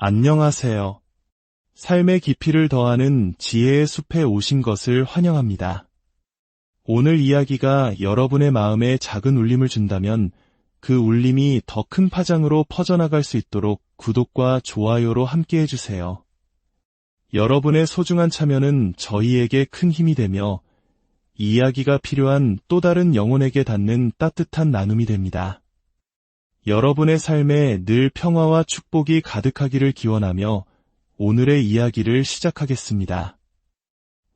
안녕하세요. 삶의 깊이를 더하는 지혜의 숲에 오신 것을 환영합니다. 오늘 이야기가 여러분의 마음에 작은 울림을 준다면 그 울림이 더 큰 파장으로 퍼져나갈 수 있도록 구독과 좋아요로 함께 해주세요. 여러분의 소중한 참여는 저희에게 큰 힘이 되며 이야기가 필요한 또 다른 영혼에게 닿는 따뜻한 나눔이 됩니다. 여러분의 삶에 늘 평화와 축복이 가득하기를 기원하며 오늘의 이야기를 시작하겠습니다.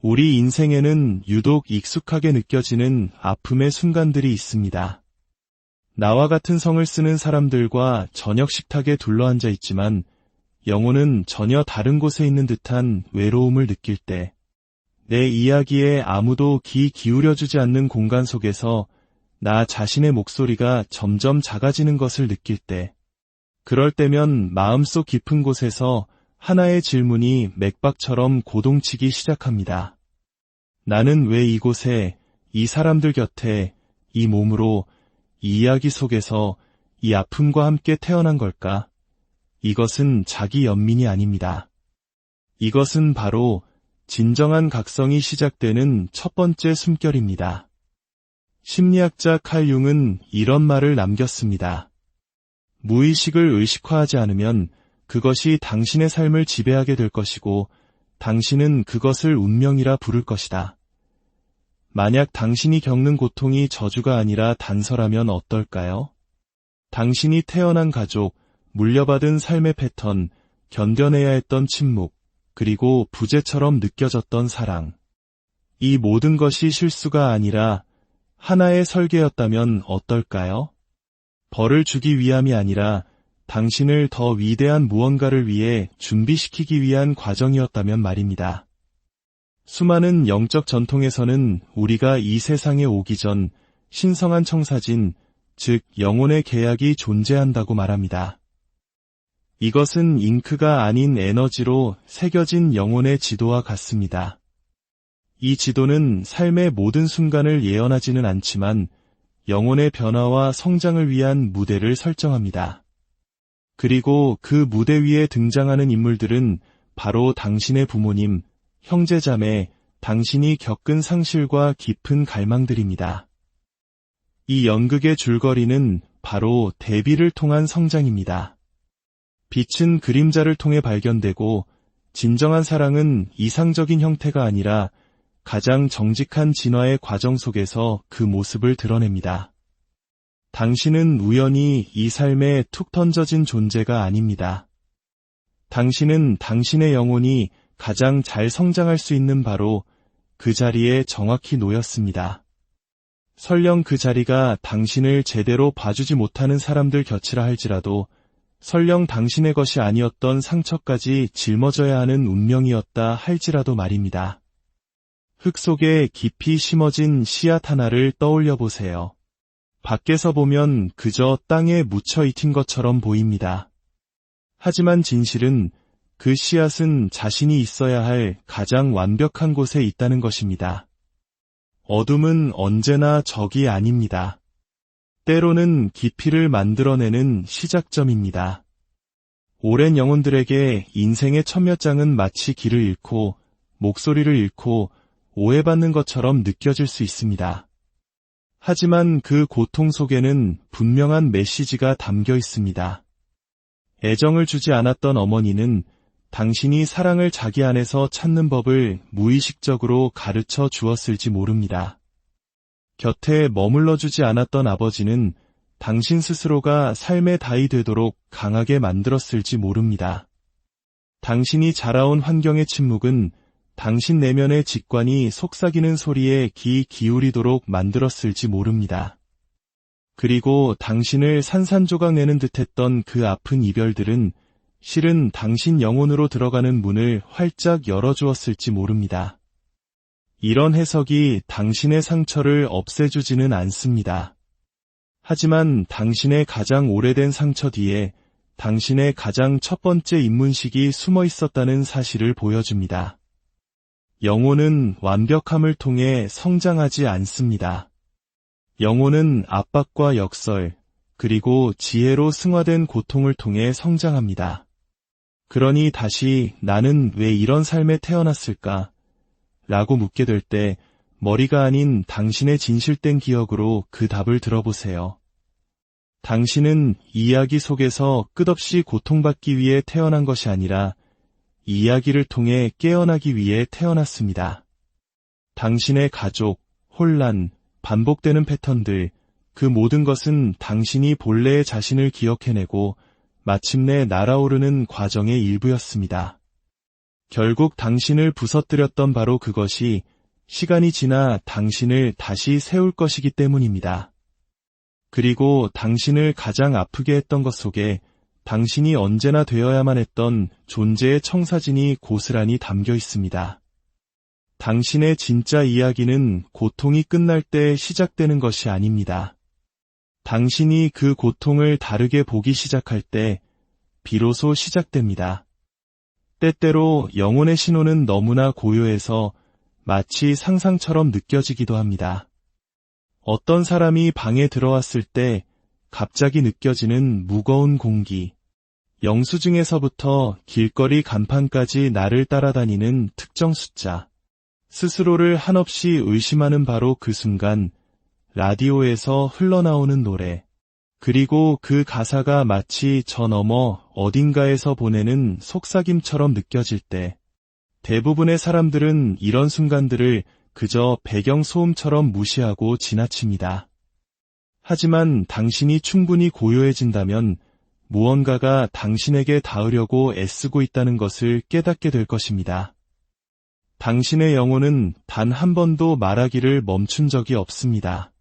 우리 인생에는 유독 익숙하게 느껴지는 아픔의 순간들이 있습니다. 나와 같은 성을 쓰는 사람들과 저녁 식탁에 둘러앉아 있지만 영혼은 전혀 다른 곳에 있는 듯한 외로움을 느낄 때, 내 이야기에 아무도 귀 기울여주지 않는 공간 속에서 나 자신의 목소리가 점점 작아지는 것을 느낄 때, 그럴 때면 마음속 깊은 곳에서 하나의 질문이 맥박처럼 고동치기 시작합니다. 나는 왜 이곳에, 이 사람들 곁에, 이 몸으로, 이 이야기 속에서 이 아픔과 함께 태어난 걸까? 이것은 자기 연민이 아닙니다. 이것은 바로 진정한 각성이 시작되는 첫 번째 숨결입니다. 심리학자 칼 융은 이런 말을 남겼습니다. 무의식을 의식화하지 않으면 그것이 당신의 삶을 지배하게 될 것이고 당신은 그것을 운명이라 부를 것이다. 만약 당신이 겪는 고통이 저주가 아니라 단서라면 어떨까요? 당신이 태어난 가족, 물려받은 삶의 패턴, 견뎌내야 했던 침묵, 그리고 부재처럼 느껴졌던 사랑. 이 모든 것이 실수가 아니라 하나의 설계였다면 어떨까요? 벌을 주기 위함이 아니라 당신을 더 위대한 무언가를 위해 준비시키기 위한 과정이었다면 말입니다. 수많은 영적 전통에서는 우리가 이 세상에 오기 전 신성한 청사진, 즉 영혼의 계약이 존재한다고 말합니다. 이것은 잉크가 아닌 에너지로 새겨진 영혼의 지도와 같습니다. 이 지도는 삶의 모든 순간을 예언하지는 않지만 영혼의 변화와 성장을 위한 무대를 설정합니다. 그리고 그 무대 위에 등장하는 인물들은 바로 당신의 부모님, 형제자매, 당신이 겪은 상실과 깊은 갈망들입니다. 이 연극의 줄거리는 바로 대비를 통한 성장입니다. 빛은 그림자를 통해 발견되고 진정한 사랑은 이상적인 형태가 아니라 가장 정직한 진화의 과정 속에서 그 모습을 드러냅니다. 당신은 우연히 이 삶에 툭 던져진 존재가 아닙니다. 당신은 당신의 영혼이 가장 잘 성장할 수 있는 바로 그 자리에 정확히 놓였습니다. 설령 그 자리가 당신을 제대로 봐주지 못하는 사람들 곁이라 할지라도 설령 당신의 것이 아니었던 상처까지 짊어져야 하는 운명이었다 할지라도 말입니다. 흙 속에 깊이 심어진 씨앗 하나를 떠올려 보세요. 밖에서 보면 그저 땅에 묻혀 있힌 것처럼 보입니다. 하지만 진실은 그 씨앗은 자신이 있어야 할 가장 완벽한 곳에 있다는 것입니다. 어둠은 언제나 적이 아닙니다. 때로는 깊이를 만들어내는 시작점입니다. 오랜 영혼들에게 인생의 첫 몇 장은 마치 길을 잃고 목소리를 잃고 오해받는 것처럼 느껴질 수 있습니다. 하지만 그 고통 속에는 분명한 메시지가 담겨 있습니다. 애정을 주지 않았던 어머니는 당신이 사랑을 자기 안에서 찾는 법을 무의식적으로 가르쳐 주었을지 모릅니다. 곁에 머물러 주지 않았던 아버지는 당신 스스로가 삶의 다이 되도록 강하게 만들었을지 모릅니다. 당신이 자라온 환경의 침묵은 당신 내면의 직관이 속삭이는 소리에 귀 기울이도록 만들었을지 모릅니다. 그리고 당신을 산산조각 내는 듯했던 그 아픈 이별들은 실은 당신 영혼으로 들어가는 문을 활짝 열어주었을지 모릅니다. 이런 해석이 당신의 상처를 없애주지는 않습니다. 하지만 당신의 가장 오래된 상처 뒤에 당신의 가장 첫 번째 입문식이 숨어 있었다는 사실을 보여줍니다. 영혼은 완벽함을 통해 성장하지 않습니다. 영혼은 압박과 역설, 그리고 지혜로 승화된 고통을 통해 성장합니다. 그러니 다시 나는 왜 이런 삶에 태어났을까? 라고 묻게 될 때 머리가 아닌 당신의 진실된 기억으로 그 답을 들어보세요. 당신은 이야기 속에서 끝없이 고통받기 위해 태어난 것이 아니라 이야기를 통해 깨어나기 위해 태어났습니다. 당신의 가족, 혼란, 반복되는 패턴들, 그 모든 것은 당신이 본래의 자신을 기억해내고 마침내 날아오르는 과정의 일부였습니다. 결국 당신을 부서뜨렸던 바로 그것이 시간이 지나 당신을 다시 세울 것이기 때문입니다. 그리고 당신을 가장 아프게 했던 것 속에 당신이 언제나 되어야만 했던 존재의 청사진이 고스란히 담겨 있습니다. 당신의 진짜 이야기는 고통이 끝날 때 시작되는 것이 아닙니다. 당신이 그 고통을 다르게 보기 시작할 때 비로소 시작됩니다. 때때로 영혼의 신호는 너무나 고요해서 마치 상상처럼 느껴지기도 합니다. 어떤 사람이 방에 들어왔을 때 갑자기 느껴지는 무거운 공기, 영수증에서부터 길거리 간판까지 나를 따라다니는 특정 숫자, 스스로를 한없이 의심하는 바로 그 순간 라디오에서 흘러나오는 노래, 그리고 그 가사가 마치 저 너머 어딘가에서 보내는 속삭임처럼 느껴질 때 대부분의 사람들은 이런 순간들을 그저 배경 소음처럼 무시하고 지나칩니다. 하지만 당신이 충분히 고요해진다면 무언가가 당신에게 닿으려고 애쓰고 있다는 것을 깨닫게 될 것입니다. 당신의 영혼은 단 한 번도 말하기를 멈춘 적이 없습니다.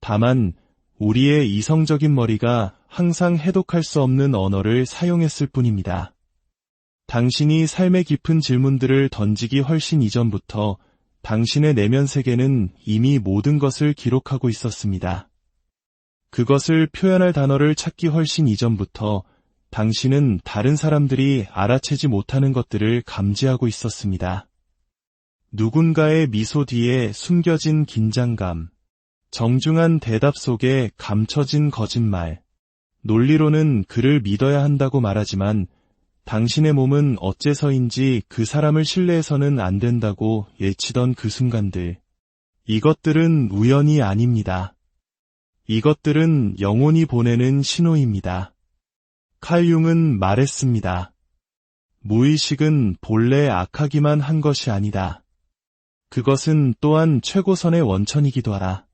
다만 우리의 이성적인 머리가 항상 해독할 수 없는 언어를 사용했을 뿐입니다. 당신이 삶의 깊은 질문들을 던지기 훨씬 이전부터 당신의 내면 세계는 이미 모든 것을 기록하고 있었습니다. 그것을 표현할 단어를 찾기 훨씬 이전부터 당신은 다른 사람들이 알아채지 못하는 것들을 감지하고 있었습니다. 누군가의 미소 뒤에 숨겨진 긴장감, 정중한 대답 속에 감춰진 거짓말. 논리로는 그를 믿어야 한다고 말하지만 당신의 몸은 어째서인지 그 사람을 신뢰해서는 안 된다고 예치던 그 순간들. 이것들은 우연이 아닙니다. 이것들은 영혼이 보내는 신호입니다. 칼융은 말했습니다. 무의식은 본래 악하기만 한 것이 아니다. 그것은 또한 최고선의 원천이기도 하라.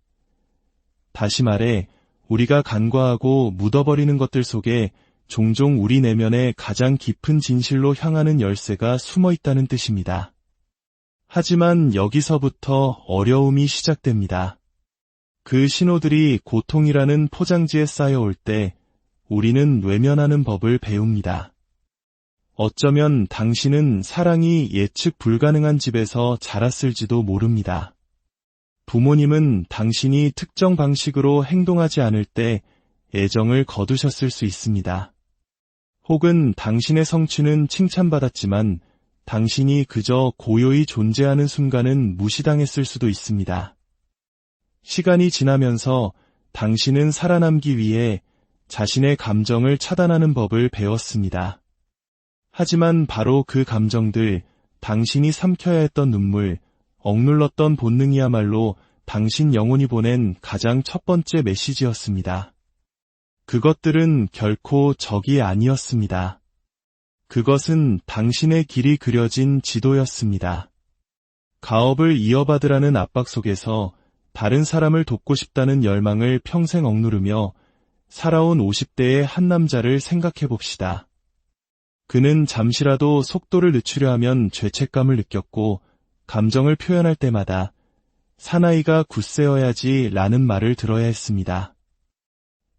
다시 말해 우리가 간과하고 묻어버리는 것들 속에 종종 우리 내면의 가장 깊은 진실로 향하는 열쇠가 숨어 있다는 뜻입니다. 하지만 여기서부터 어려움이 시작됩니다. 그 신호들이 고통이라는 포장지에 쌓여올 때 우리는 외면하는 법을 배웁니다. 어쩌면 당신은 사랑이 예측 불가능한 집에서 자랐을지도 모릅니다. 부모님은 당신이 특정 방식으로 행동하지 않을 때 애정을 거두셨을 수 있습니다. 혹은 당신의 성취는 칭찬받았지만 당신이 그저 고요히 존재하는 순간은 무시당했을 수도 있습니다. 시간이 지나면서 당신은 살아남기 위해 자신의 감정을 차단하는 법을 배웠습니다. 하지만 바로 그 감정들, 당신이 삼켜야 했던 눈물, 억눌렀던 본능이야말로 당신 영혼이 보낸 가장 첫 번째 메시지였습니다. 그것들은 결코 적이 아니었습니다. 그것은 당신의 길이 그려진 지도였습니다. 가업을 이어받으라는 압박 속에서 다른 사람을 돕고 싶다는 열망을 평생 억누르며 살아온 50대의 한 남자를 생각해 봅시다. 그는 잠시라도 속도를 늦추려 하면 죄책감을 느꼈고 감정을 표현할 때마다 사나이가 굳세어야지 라는 말을 들어야 했습니다.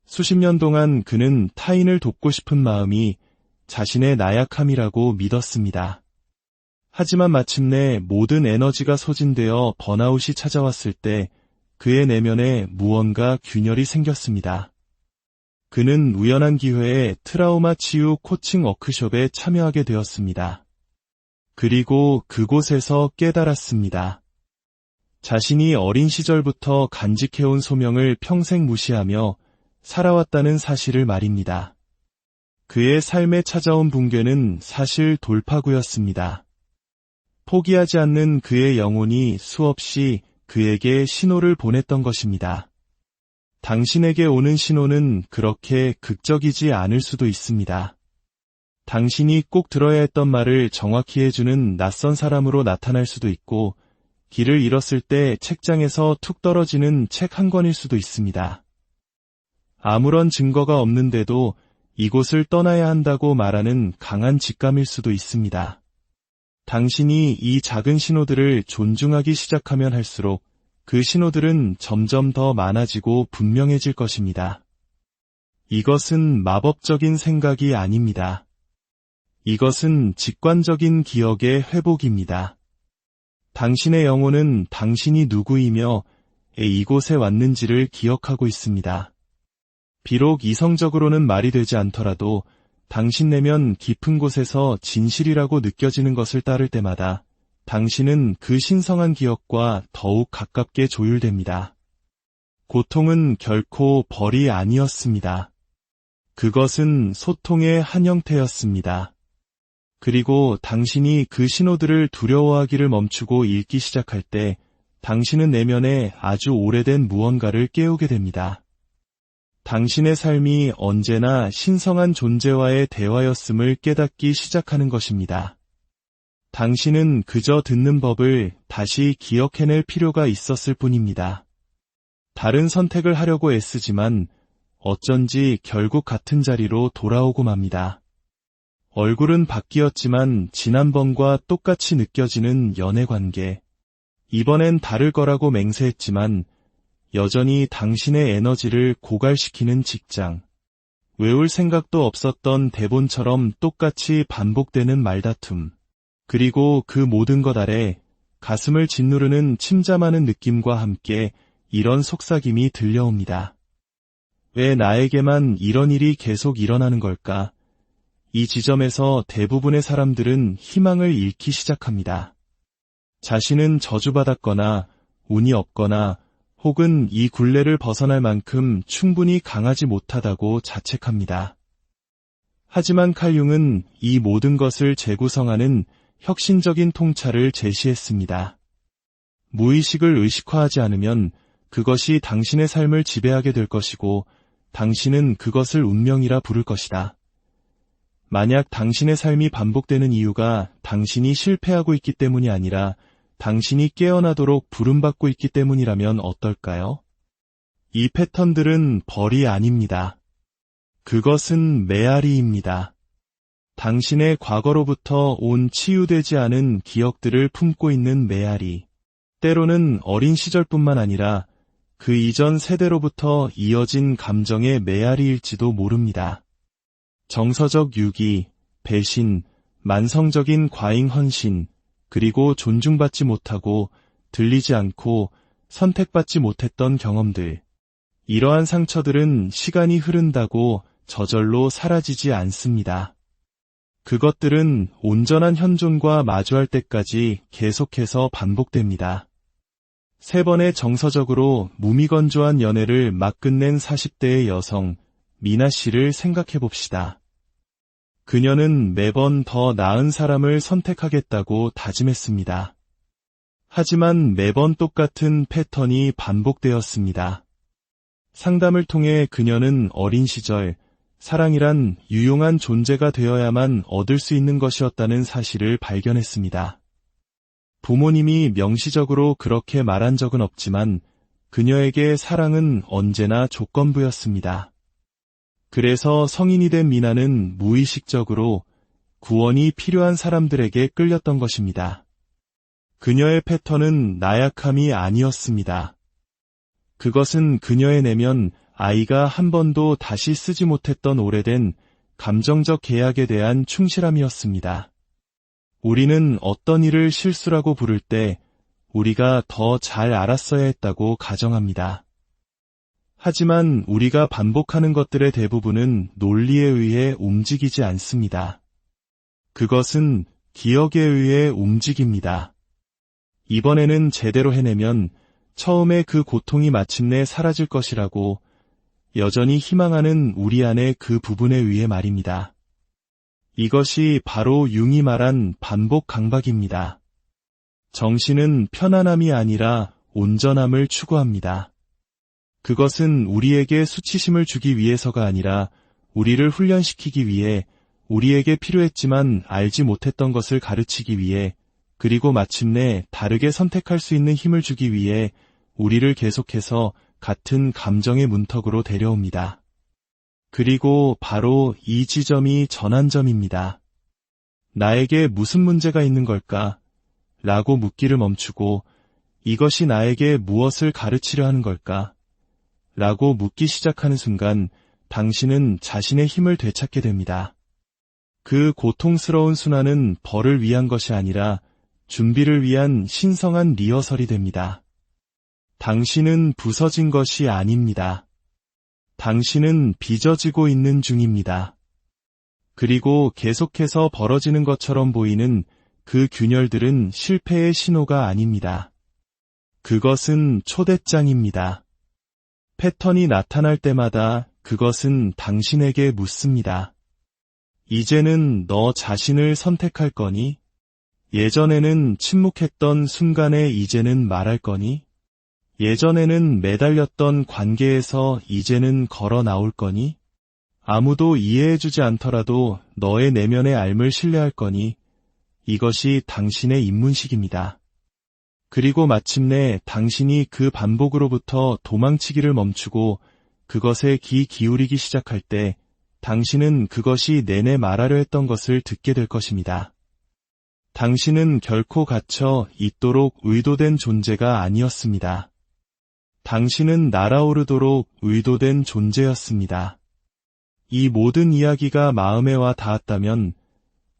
수십 년 동안 그는 타인을 돕고 싶은 마음이 자신의 나약함이라고 믿었습니다. 하지만 마침내 모든 에너지가 소진되어 번아웃이 찾아왔을 때 그의 내면에 무언가 균열이 생겼습니다. 그는 우연한 기회에 트라우마 치유 코칭 워크숍에 참여하게 되었습니다. 그리고 그곳에서 깨달았습니다. 자신이 어린 시절부터 간직해온 소명을 평생 무시하며 살아왔다는 사실을 말입니다. 그의 삶에 찾아온 붕괴는 사실 돌파구였습니다. 포기하지 않는 그의 영혼이 수없이 그에게 신호를 보냈던 것입니다. 당신에게 오는 신호는 그렇게 극적이지 않을 수도 있습니다. 당신이 꼭 들어야 했던 말을 정확히 해주는 낯선 사람으로 나타날 수도 있고, 길을 잃었을 때 책장에서 툭 떨어지는 책 한 권일 수도 있습니다. 아무런 증거가 없는데도 이곳을 떠나야 한다고 말하는 강한 직감일 수도 있습니다. 당신이 이 작은 신호들을 존중하기 시작하면 할수록 그 신호들은 점점 더 많아지고 분명해질 것입니다. 이것은 마법적인 생각이 아닙니다. 이것은 직관적인 기억의 회복입니다. 당신의 영혼은 당신이 누구이며 이곳에 왔는지를 기억하고 있습니다. 비록 이성적으로는 말이 되지 않더라도 당신 내면 깊은 곳에서 진실이라고 느껴지는 것을 따를 때마다 당신은 그 신성한 기억과 더욱 가깝게 조율됩니다. 고통은 결코 벌이 아니었습니다. 그것은 소통의 한 형태였습니다. 그리고 당신이 그 신호들을 두려워하기를 멈추고 읽기 시작할 때 당신은 내면에 아주 오래된 무언가를 깨우게 됩니다. 당신의 삶이 언제나 신성한 존재와의 대화였음을 깨닫기 시작하는 것입니다. 당신은 그저 듣는 법을 다시 기억해낼 필요가 있었을 뿐입니다. 다른 선택을 하려고 애쓰지만 어쩐지 결국 같은 자리로 돌아오고 맙니다. 얼굴은 바뀌었지만 지난번과 똑같이 느껴지는 연애 관계. 이번엔 다를 거라고 맹세했지만 여전히 당신의 에너지를 고갈시키는 직장. 외울 생각도 없었던 대본처럼 똑같이 반복되는 말다툼. 그리고 그 모든 것 아래 가슴을 짓누르는 침잠하는 느낌과 함께 이런 속삭임이 들려옵니다. 왜 나에게만 이런 일이 계속 일어나는 걸까? 이 지점에서 대부분의 사람들은 희망을 잃기 시작합니다. 자신은 저주받았거나 운이 없거나 혹은 이 굴레를 벗어날 만큼 충분히 강하지 못하다고 자책합니다. 하지만 칼융은 이 모든 것을 재구성하는 혁신적인 통찰을 제시했습니다. 무의식을 의식화하지 않으면 그것이 당신의 삶을 지배하게 될 것이고 당신은 그것을 운명이라 부를 것이다. 만약 당신의 삶이 반복되는 이유가 당신이 실패하고 있기 때문이 아니라 당신이 깨어나도록 부름받고 있기 때문이라면 어떨까요? 이 패턴들은 벌이 아닙니다. 그것은 메아리입니다. 당신의 과거로부터 온 치유되지 않은 기억들을 품고 있는 메아리. 때로는 어린 시절뿐만 아니라 그 이전 세대로부터 이어진 감정의 메아리일지도 모릅니다. 정서적 유기, 배신, 만성적인 과잉 헌신, 그리고 존중받지 못하고 들리지 않고 선택받지 못했던 경험들. 이러한 상처들은 시간이 흐른다고 저절로 사라지지 않습니다. 그것들은 온전한 현존과 마주할 때까지 계속해서 반복됩니다. 세 번의 정서적으로 무미건조한 연애를 막 끝낸 40대의 여성, 미나 씨를 생각해 봅시다. 그녀는 매번 더 나은 사람을 선택하겠다고 다짐했습니다. 하지만 매번 똑같은 패턴이 반복되었습니다. 상담을 통해 그녀는 어린 시절 사랑이란 유용한 존재가 되어야만 얻을 수 있는 것이었다는 사실을 발견했습니다. 부모님이 명시적으로 그렇게 말한 적은 없지만 그녀에게 사랑은 언제나 조건부였습니다. 그래서 성인이 된 미나는 무의식적으로 구원이 필요한 사람들에게 끌렸던 것입니다. 그녀의 패턴은 나약함이 아니었습니다. 그것은 그녀의 내면 아이가 한 번도 다시 쓰지 못했던 오래된 감정적 계약에 대한 충실함이었습니다. 우리는 어떤 일을 실수라고 부를 때 우리가 더 잘 알았어야 했다고 가정합니다. 하지만 우리가 반복하는 것들의 대부분은 논리에 의해 움직이지 않습니다. 그것은 기억에 의해 움직입니다. 이번에는 제대로 해내면 처음에 그 고통이 마침내 사라질 것이라고 여전히 희망하는 우리 안의 그 부분에 의해 말입니다. 이것이 바로 융이 말한 반복 강박입니다. 정신은 편안함이 아니라 온전함을 추구합니다. 그것은 우리에게 수치심을 주기 위해서가 아니라 우리를 훈련시키기 위해 우리에게 필요했지만 알지 못했던 것을 가르치기 위해 그리고 마침내 다르게 선택할 수 있는 힘을 주기 위해 우리를 계속해서 같은 감정의 문턱으로 데려옵니다. 그리고 바로 이 지점이 전환점입니다. 나에게 무슨 문제가 있는 걸까? 라고 묻기를 멈추고 이것이 나에게 무엇을 가르치려 하는 걸까? 라고 묻기 시작하는 순간 당신은 자신의 힘을 되찾게 됩니다. 그 고통스러운 순환은 벌을 위한 것이 아니라 준비를 위한 신성한 리허설이 됩니다. 당신은 부서진 것이 아닙니다. 당신은 빚어지고 있는 중입니다. 그리고 계속해서 벌어지는 것처럼 보이는 그 균열들은 실패의 신호가 아닙니다. 그것은 초대장입니다. 패턴이 나타날 때마다 그것은 당신에게 묻습니다. 이제는 너 자신을 선택할 거니? 예전에는 침묵했던 순간에 이제는 말할 거니? 예전에는 매달렸던 관계에서 이제는 걸어 나올 거니? 아무도 이해해주지 않더라도 너의 내면의 알을 신뢰할 거니? 이것이 당신의 입문식입니다. 그리고 마침내 당신이 그 반복으로부터 도망치기를 멈추고 그것에 귀 기울이기 시작할 때 당신은 그것이 내내 말하려 했던 것을 듣게 될 것입니다. 당신은 결코 갇혀 있도록 의도된 존재가 아니었습니다. 당신은 날아오르도록 의도된 존재였습니다. 이 모든 이야기가 마음에 와 닿았다면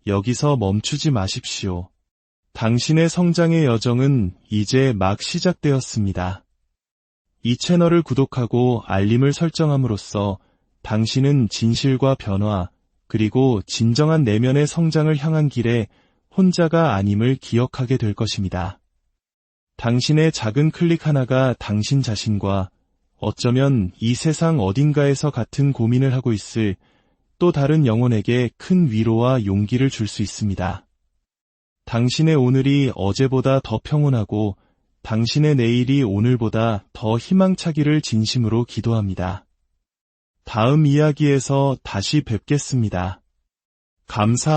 여기서 멈추지 마십시오. 당신의 성장의 여정은 이제 막 시작되었습니다. 이 채널을 구독하고 알림을 설정함으로써 당신은 진실과 변화, 그리고 진정한 내면의 성장을 향한 길에 혼자가 아님을 기억하게 될 것입니다. 당신의 작은 클릭 하나가 당신 자신과 어쩌면 이 세상 어딘가에서 같은 고민을 하고 있을 또 다른 영혼에게 큰 위로와 용기를 줄 수 있습니다. 당신의 오늘이 어제보다 더 평온하고 당신의 내일이 오늘보다 더 희망차기를 진심으로 기도합니다. 다음 이야기에서 다시 뵙겠습니다. 감사합니다.